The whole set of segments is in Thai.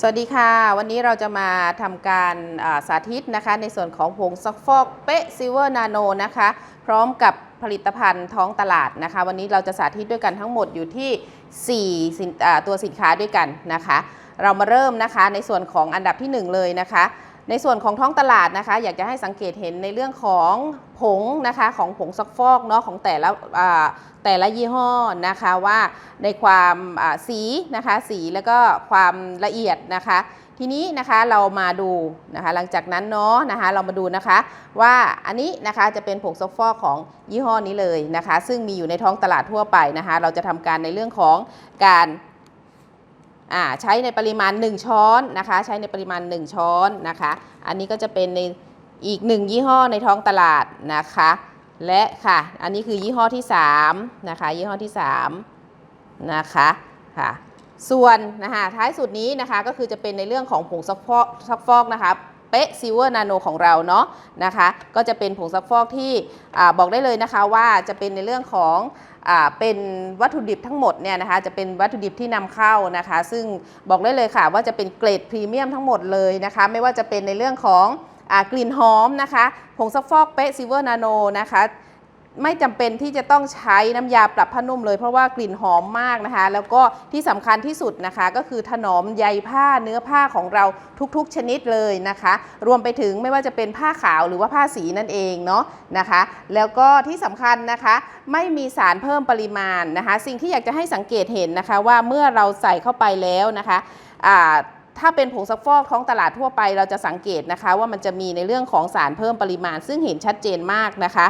สวัสดีค่ะ วันนี้เราจะมาทำการสาธิตนะคะ ในส่วนของผงซักฟอกเป๊ะซิเวอร์นาโนนะคะ พร้อมกับผลิตภัณฑ์ท้องตลาดนะคะ วันนี้เราจะสาธิตด้วยกันทั้งหมดอยู่ที่4สินอ่าตัวสินค้าด้วยกันนะคะ เรามาเริ่มนะคะในส่วนของอันดับที่ 1 เลยนะคะ ในส่วนของท้องตลาดนะคะ อยากจะให้สังเกตเห็นในเรื่องของผงนะคะของผงซักฟอกเนาะของแต่ละแต่ละยี่ห้อนะคะว่าในความสีนะคะสีแล้วก็ความละเอียดนะคะ ทีนี้นะคะเรามาดูนะคะหลังจากนั้นเนาะนะคะเรามาดูนะคะ ว่าอันนี้นะคะจะเป็นผงซักฟอกของยี่ห้อนี้เลยนะคะ ซึ่งมีอยู่ในท้องตลาดทั่วไปนะคะ เราจะทำการในเรื่องของการ อ่าใช้ในปริมาณ 1 ช้อนนะคะ ใช้ในปริมาณ 1 ช้อนนะคะ อันนี้ก็จะเป็นในอีก1ยี่ห้อในท้องตลาดนะคะ และค่ะ อันนี้คือยี่ห้อที่3นะคะ ยี่ห้อที่3นะคะค่ะ ส่วนนะคะท้ายสุดนี้นะคะก็คือจะเป็นในเรื่องของผงซักฟอกซักฟอกนะคะ เป๊ะซิเวอร์นาโนของเราเนาะนะคะ ก็จะเป็นผงซักฟอกที่อบอกได้เลยนะคะว่าจะเป็นในเรื่องของอเป็นวัตถุดิบทั้งหมดเนี่ยนะคะจะเป็นวัตถุดิบที่นำเข้านะคะ ซึ่งบอกได้เลยค่ะว่าจะเป็นเกรดพรีเมียมทั้งหมดเลยนะคะ ไม่ว่าจะเป็นในเรื่องของอกลิ่นหอมนะคะผงซักฟอกเป๊ะซิเวอร์นาโนนะคะ ไม่จำเป็นที่จะต้องใช้น้ำยาปรับผ้านุ่มเลยเพราะว่ากลิ่นหอมมากนะคะ แล้วก็ที่สำคัญที่สุดนะคะ ก็คือถนอมใยผ้าเนื้อผ้าของเราทุกๆชนิดเลยนะคะ รวมไปถึงไม่ว่าจะเป็นผ้าขาวหรือว่าผ้าสีนั่นเองเนาะนะคะ แล้วก็ที่สำคัญนะคะ ไม่มีสารเพิ่มปริมาณนะคะ สิ่งที่อยากจะให้สังเกตเห็นนะคะว่าเมื่อเราใส่เข้าไปแล้วนะคะอ่าถ้าเป็นผงซักฟอกท้องตลาดทั่วไปเราจะสังเกตนะคะ ว่ามันจะมีในเรื่องของสารเพิ่มปริมาณ ซึ่งเห็นชัดเจนมากนะคะ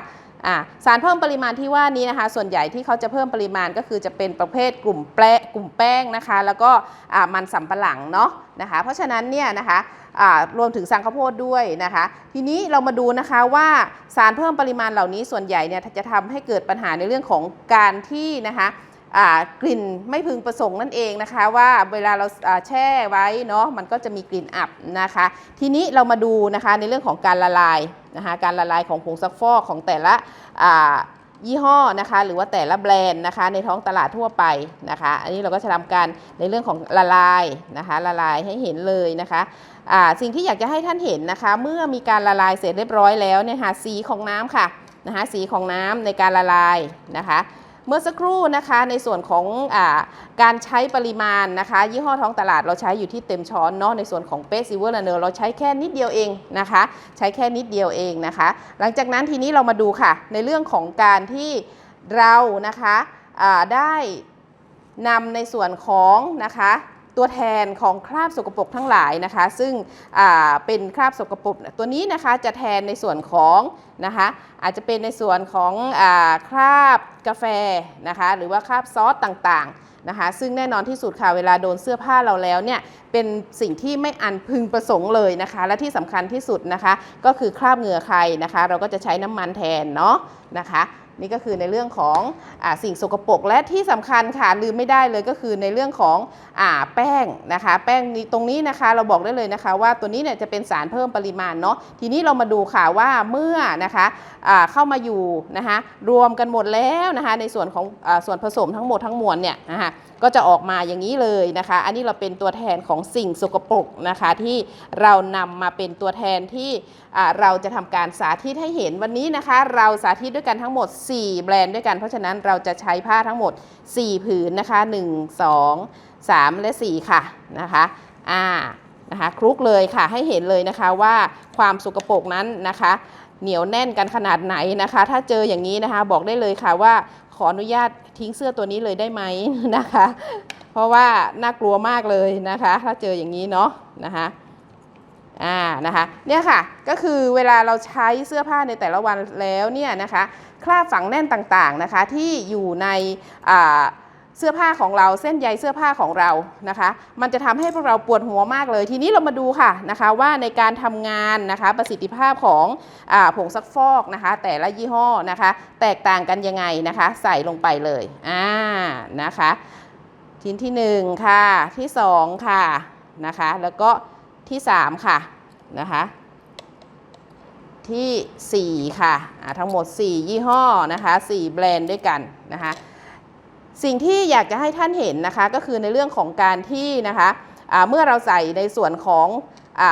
อ่าสารเพิ่มปริมาณที่ว่านี้นะคะ ส่วนใหญ่ที่เขาจะเพิ่มปริมาณก็คือจะเป็นประเภทกลุ่มแป้งกลุ่มแป้งนะคะ แล้วก็อ่ามันสำปะหลังเนาะนะคะ เพราะฉะนั้นเนี่ยนะคะรวมถึงสังข้าวโพดด้วยนะคะ ทีนี้เรามาดูนะคะว่าสารเพิ่มปริมาณเหล่านี้ส่วนใหญ่เนี่ยจะทำให้เกิดปัญหาในเรื่องของการที่นะคะกลิ่นไม่พึงประสงค์นั่นเองนะคะ ว่าเวลาเราแช่ไว้เนาะมันก็จะมีกลิ่นอับนะคะ ทีนี้เรามาดูนะคะในเรื่องของการละลาย นะคะการละลายของผงซักฟอกของแต่ละยี่ห้อนะคะหรือว่าแต่ละแบรนด์นะคะในท้องตลาดทั่วไปนะคะอันนี้เราก็จะทำการในเรื่องของละลายนะคะละลายให้เห็นเลยนะคะสิ่งที่อยากจะให้ท่านเห็นนะคะ เมื่อมีการละลายเสร็จเรียบร้อยแล้วเนี่ยค่ะสีของน้ำค่ะนะคะสีของน้ำในการละลายนะคะ เมื่อสักครู่นะคะในส่วนของอการใช้ปริมาณนะคะ ยี่ห้อท้องตลาดเราใช้อยู่ที่เต็มช้อนเนาะในส่วนของเปซิเวอร์ลเนอร์เราใช้แค่นิดเดียวเองนะคะ ใช้แค่นิดเดียวเองนะคะ หลังจากนั้นทีนี้เรามาดูค่ะ ในเรื่องของการที่เรานะคะได้นำในส่วนของนะคะ ตัวแทนของคราบสกปรกทั้งหลายนะคะ ซึ่งเป็นคราบสกปรกตัวนี้นะคะจะแทนในส่วนของนะคะอาจจะเป็นในส่วนของอคราบกาแฟนะคะหรือว่าคราบซอสต่างๆนะคะซึ่งแน่นอนที่สุดค่ะเวลาโดนเสื้อผ้าเราแล้วเนี่ยเป็นสิ่งที่ไม่อันพึงประสงค์เลยนะคะ และที่สำคัญที่สุดนะคะ ก็คือคราบเหงื่อใครนะคะ เราก็จะใช้น้ำมันแทนเนาะนะคะ นี่ก็คือในเรื่องของอสิ่งสกปรกและที่สำคัญค่ะลืมไม่ได้เลยก็คือในเรื่องของอแป้งนะคะ แป้งนี้ตรงนี้นะคะเราบอกได้เลยนะคะ ว่าตัวนี้เนี่ยจะเป็นสารเพิ่มปริมาณเนาะทีนี้เรามาดูค่ะว่าเมื่อนะคะเข้ามาอยู่นะคะรวมกันหมดแล้วนะคะ ในส่วนของอส่วนผสมทั้งหมดทั้งมวลเนี่ยนะคะก็จะออกมาอย่างนี้เลยนะคะ อันนี้เราเป็นตัวแทนของสิ่งสกปรกนะคะ ที่เรานำมาเป็นตัวแทนที่เราจะทำการสาธิตให้เห็นวันนี้นะคะ เราสาธิตด้วยกันทั้งหมด4 แบรนด์ด้วยกัน เพราะฉะนั้นเราจะใช้ผ้าทั้งหมด 4 ผืนนะคะ 1 2 3 และ 4 ค่ะนะคะอ่านะคะคลุกเลยค่ะให้เห็นเลยนะคะว่าความสกปรกนั้นนะคะ เหนียวแน่นกันขนาดไหนนะคะ ถ้าเจออย่างนี้นะคะบอกได้เลยค่ะว่าขออนุญาตทิ้งเสื้อตัวนี้เลยได้ไหมนะคะ เพราะว่าน่ากลัวมากเลยนะคะ ถ้าเจออย่างนี้เนาะนะคะ อ่านะคะเนี่ยค่ะก็คือเวลาเราใช้เสื้อผ้าในแต่ละวันแล้วเนี่ยนะคะคราบฝังแน่นต่างๆนะคะที่อยู่ในเสื้อผ้าของเราเส้นใยเสื้อผ้าของเรานะคะ มันจะทำให้พวกเราปวดหัวมากเลย ทีนี้เรามาดูค่ะนะคะว่าในการทำงานนะคะประสิทธิภาพของอผงซักฟอกนะคะ แต่ละยี่ห้อนะคะ แตกต่างกันยังไงนะคะ ใส่ลงไปเลยอ่านะคะชิ้นที่หนึ่งค่ะที่สองค่ะนะคะแล้วก็ ที่สามค่ะนะคะที่ 4 ค่ะอ่าทั้งหมด 4 ยี่ห้อนะคะ4แบรนด์ด้วยกันนะคะสิ่งที่อยากจะให้ท่านเห็นนะคะก็คือในเรื่องของการที่นะคะอาเมื่อเราใส่ในส่วนของอ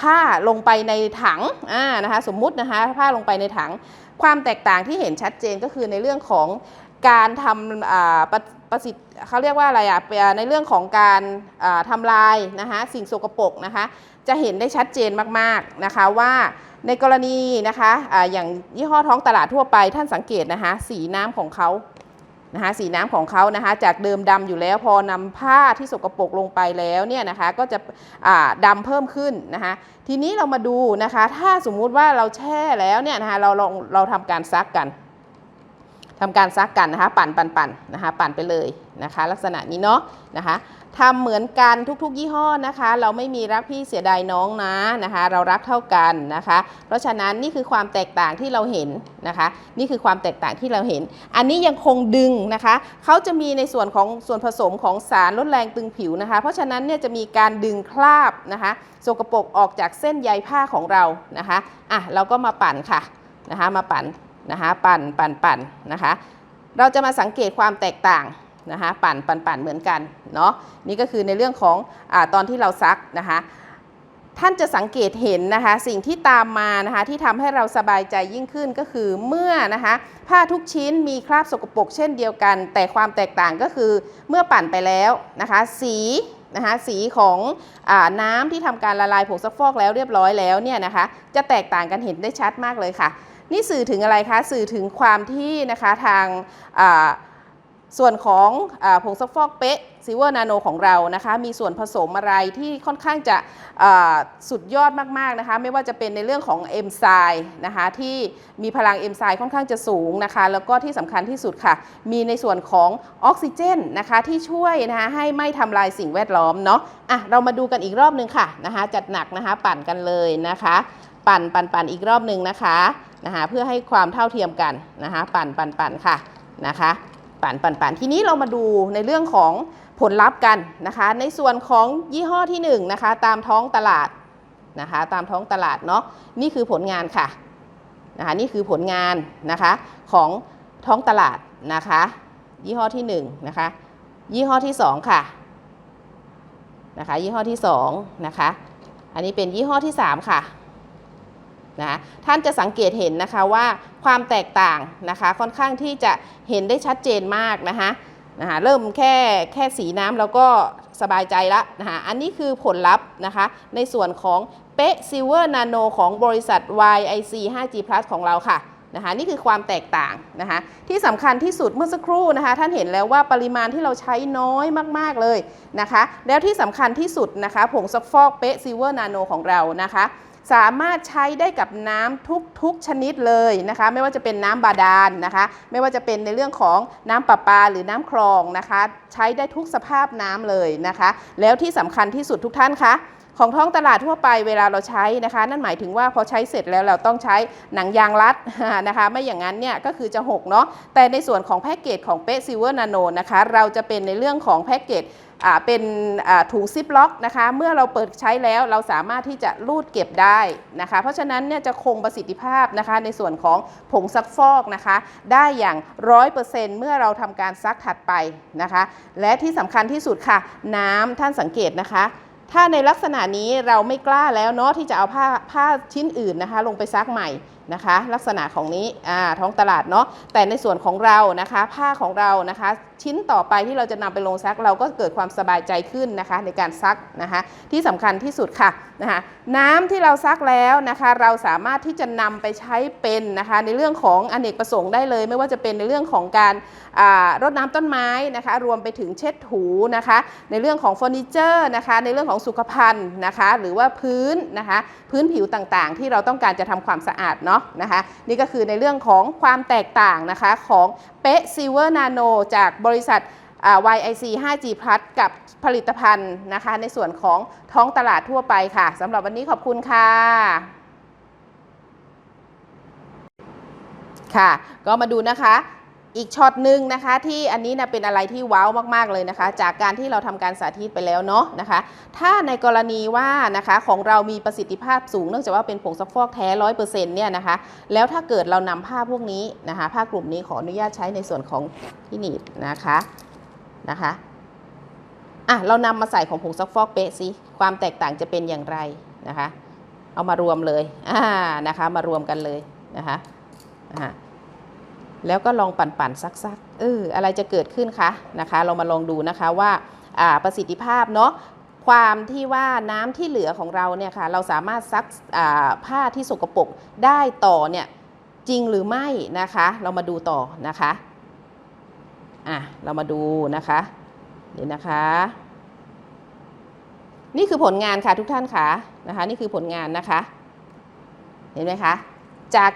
ผ้าลงไปในถังอ่านะคะสมมุตินะคะผ้าลงไปในถัง ความแตกต่างที่เห็นชัดเจนก็คือในเรื่องของ การทำประประสิทธิ์เขาเรียกว่าอะไรอะในเรื่องของการอ่าทำลายนะคะสิ่งสกปรกนะคะจะเห็นได้ชัดเจนมากๆนะคะว่าในกรณีนะคะอาอย่างยี่ห้อท้องตลาดทั่วไปท่านสังเกตนะคะสีน้ำของเขานะคะสีน้ำของเขานะคะจากเดิมดำอยู่แล้วพอนำผ้าที่สกปรกลงไปแล้วเนี่ยนะคะก็จะอ่าดำเพิ่มขึ้นนะคะทีนี้เรามาดูนะคะถ้าสมมุติว่าเราแช่แล้วเนี่ยนะคะเราลองเราทำการซักกัน ทำการซักกันนะคะปั่นปั่นปั่นนะคะปั่นไปเลยนะคะ ลักษณะนี้เนาะนะคะทำเหมือนกันทุกๆ ยี่ห้อนะคะ เราไม่มีรักพี่เสียดายน้องนะนะคะ เรารักเท่ากันนะคะ เพราะฉะนั้นนี่คือความแตกต่างที่เราเห็นนะคะ นี่คือความแตกต่างที่เราเห็น อันนี้ยังคงดึงนะคะเขาจะมีในส่วนของส่วนผสมของสารลดแรงตึงผิวนะคะ เพราะฉะนั้นเนี่ยจะมีการดึงคราบนะคะสกปรกออกจากเส้นใยผ้าของเรานะคะอะเราก็มาปั่นค่ะนะคะ มาปั่น นะคะปั่นปั่นปั่นนะคะเราจะมาสังเกตความแตกต่างนะคะปั่นปั่นปั่นเหมือนกันเนาะนี่ก็คือในเรื่องของอตอนที่เราซักนะคะท่านจะสังเกตเห็นนะคะสิ่งที่ตามมานะคะที่ทำให้เราสบายใจยิ่งขึ้นก็คือเมื่อนะคะผ้าทุกชิ้นมีคราบสกปรกเช่นเดียวกัน แต่ความแตกต่างก็คือเมื่อปั่นไปแล้วนะคะสีนะคะสีของอน้ำที่ทำการละลายผงซักฟอกแล้วเรียบร้อยแล้วเนี่ยนะคะจะแตกต่างกันเห็นได้ชัดมากเลยค่ะ นี่สื่อถึงอะไรคะ สื่อถึงความที่นะคะทางส่วนของอผงซักฟอกเป๊ะซิเวอร์นาโนของเรานะคะมีส่วนผสมอะไรที่ค่อนข้างจะสุดยอดมากๆนะคะไม่ว่าจะเป็นในเรื่องของเอนไซม์นะคะที่มีพลังเอนไซม์ค่อนข้างจะสูงนะคะแล้วก็ที่สำคัญที่สุดค่ะ มีในส่วนของออกซิเจนนะคะที่ช่วยนะคะให้ไม่ทำลายสิ่งแวดล้อมเนาะอะเรามาดูกันอีกรอบหนึงค่ะนะคะจัดหนักนะคะปั่นกันเลยนะคะ ปั่นปั่นปั่นอีกรอบหนึ่งนะคะ นะคะเพื่อให้ความเท่าเทียมกันนะคะปั่นปั่นปั่นค่ะนะคะปั่นปั่นปั่นทีนี้เรามาดูในเรื่องของผลลัพธ์กันนะคะ ในส่วนของยี่ห้อที่1นงนะคะตามท้องตลาดนะคะตามท้องตลาดเนาะนี่คือผลงานค่ะนะคะนี่คือผลงานนะคะของท้องตลาดนะคะยี่ห้อที่1นงนะคะยี่ห้อที่ 2 ค่ะนะคะยี่ห้อที่2นะคะอันนี้เป็นยี่ห้อที่ 3 ค่ะ นะท่านจะสังเกตเห็นนะคะว่าความแตกต่างนะคะค่อนข้างที่จะเห็นได้ชัดเจนมากนะคะนะคะเริ่มแค่แค่สีน้ำแล้วก็สบายใจละนะคะอันนี้คือผลลัพธ์นะคะในส่วนของเป๊ะซิลเวอร์นาโนของบริษัท YIC 5G Plus ของเราค่ะนะคะนี่คือความแตกต่างนะคะที่สำคัญที่สุดเมื่อสักครู่นะคะท่านเห็นแล้วว่าปริมาณที่เราใช้น้อยมาก ๆ เลยนะคะแล้วที่สำคัญที่สุดนะคะผงซักฟอกเป๊ะซิลเวอร์นาโนของเรานะคะ สามารถใช้ได้กับน้ำทุกๆชนิดเลยนะคะ ไม่ว่าจะเป็นน้ำบาดาลนะคะ ไม่ว่าจะเป็นในเรื่องของน้ำประปาหรือน้ำคลองนะคะ ใช้ได้ทุกสภาพน้ำเลยนะคะ แล้วที่สำคัญที่สุดทุกท่านคะของท้องตลาดทั่วไปเวลาเราใช้นะคะ นั่นหมายถึงว่าพอใช้เสร็จแล้วเราต้องใช้หนังยางรัดนะคะ ไม่อย่างนั้นเนี่ยก็คือจะหกเนาะแต่ในส่วนของแพ็กเกจของเป๊ะซิเวอร์นาโนนะคะ เราจะเป็นในเรื่องของแพ็กเกจ เป็นถุงซิปล็อกนะคะ เมื่อเราเปิดใช้แล้วเราสามารถที่จะรูดเก็บได้นะคะ เพราะฉะนั้นเนี่ยจะคงประสิทธิภาพนะคะในส่วนของผงซักฟอกนะคะ ได้อย่างร้อยเปอร์เซ็นต์เมื่อเราทำการซักถัดไปนะคะ และที่สำคัญที่สุดค่ะ น้ำท่านสังเกตนะคะถ้าในลักษณะนี้เราไม่กล้าแล้วเนาะที่จะเอาผ้าผ้าชิ้นอื่นนะคะ ลงไปซักใหม่ นะคะ ลักษณะของนี้ท้องตลาดเนาะแต่ในส่วนของเรานะคะ ผ้าของเรานะคะ ชิ้นต่อไปที่เราจะนำไปลงซักเราก็เกิดความสบายใจขึ้นนะคะ ในการซักนะคะ ที่สำคัญที่สุดค่ะนะคะน้ำที่เราซักแล้วนะคะ เราสามารถที่จะนำไปใช้เป็นนะคะ ในเรื่องของอเนกประสงค์ได้เลย ไม่ว่าจะเป็นในเรื่องของการรดน้ำต้นไม้นะคะ รวมไปถึงเช็ดถูนะคะ ในเรื่องของเฟอร์นิเจอร์นะคะ ในเรื่องของสุขภัณฑ์นะคะ หรือว่าพื้นนะคะ พื้นผิวต่างๆ ที่เราต้องการจะทำความสะอาดเนาะนะคะนี่ก็คือในเรื่องของความแตกต่างนะคะของเป๊ะซิลเวอร์นาโนจากบริษัท YIC 5G Plus กับผลิตภัณฑ์นะคะ ในส่วนของท้องตลาดทั่วไปค่ะสำหรับวันนี้ขอบคุณค่ะ ค่ะ ก็มาดูนะคะ อีกช็อตหนึ่งนะคะ ที่อันนี้นะเป็นอะไรที่ว้าวมากๆเลยนะคะ จากการที่เราทำการสาธิตไปแล้วเนาะนะคะ ถ้าในกรณีว่านะคะของเรามีประสิทธิภาพสูงเนื่องจากว่าเป็นผงซักฟอกแท้ร้อยเปอร์เซ็นต์เนี่ยนะคะ แล้วถ้าเกิดเรานำผ้าพวกนี้นะคะผ้ากลุ่มนี้ขออนุญาตใช้ในส่วนของที่หนีบนะคะนะคะอะเรานำมาใส่ของผงซักฟอกเป๊ะสิความแตกต่างจะเป็นอย่างไรนะคะ เอามารวมเลยอ่านะคะ มารวมกันเลยนะคะอ่า แล้วก็ลองปั่นๆซักๆเอออะไรจะเกิดขึ้นคะนะคะ เรามาลองดูนะคะว่าาประสิทธิภาพเนาะความที่ว่าน้ำที่เหลือของเราเนี่ยค่ะเราสามารถซักผ้าที่สกปรกได้ต่อเนี่ยจริงหรือไม่นะคะ เรามาดูต่อนะคะอะเรามาดูนะคะเดี๋ยวนะคะ นี่คือผลงานค่ะทุกท่านค่ะนะคะ นี่คือผลงานนะคะ เห็นไหมคะจาก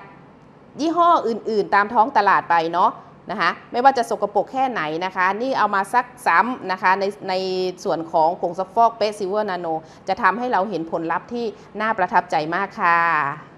ยี่ห้ออื่นๆ ตามท้องตลาดไปเนาะนะคะไม่ว่าจะสกปรกแค่ไหนนะคะ นี่เอามาซักซ้ำนะคะในในส่วนของผงซักฟอกเปซิเวอร์นาโน จะทำให้เราเห็นผลลัพธ์ที่น่าประทับใจมากค่ะ